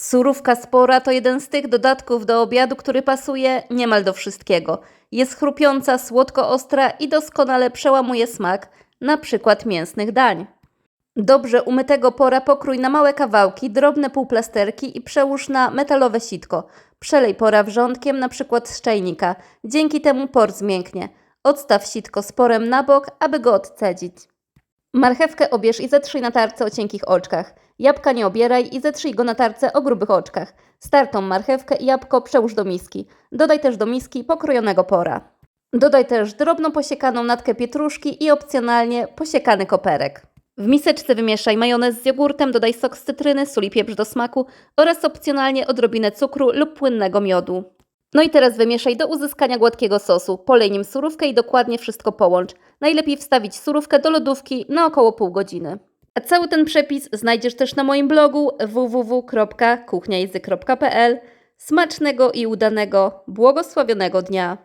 Surówka spora to jeden z tych dodatków do obiadu, który pasuje niemal do wszystkiego. Jest chrupiąca, słodko-ostra i doskonale przełamuje smak, na przykład mięsnych dań. Dobrze umytego pora pokrój na małe kawałki, drobne półplasterki i przełóż na metalowe sitko. Przelej pora wrzątkiem, przykład z czajnika. Dzięki temu por zmięknie. Odstaw sitko z porem na bok, aby go odcedzić. Marchewkę obierz i zetrzyj na tarce o cienkich oczkach. Jabłka nie obieraj i zetrzyj go na tarce o grubych oczkach. Startą marchewkę i jabłko przełóż do miski. Dodaj też do miski pokrojonego pora. Dodaj też drobno posiekaną natkę pietruszki i opcjonalnie posiekany koperek. W miseczce wymieszaj majonez z jogurtem, dodaj sok z cytryny, sól i pieprz do smaku oraz opcjonalnie odrobinę cukru lub płynnego miodu. No i teraz wymieszaj do uzyskania gładkiego sosu. Polej nim surówkę i dokładnie wszystko połącz. Najlepiej wstawić surówkę do lodówki na około pół godziny. A cały ten przepis znajdziesz też na moim blogu www.kuchniajęzyk.pl. Smacznego i udanego, błogosławionego dnia!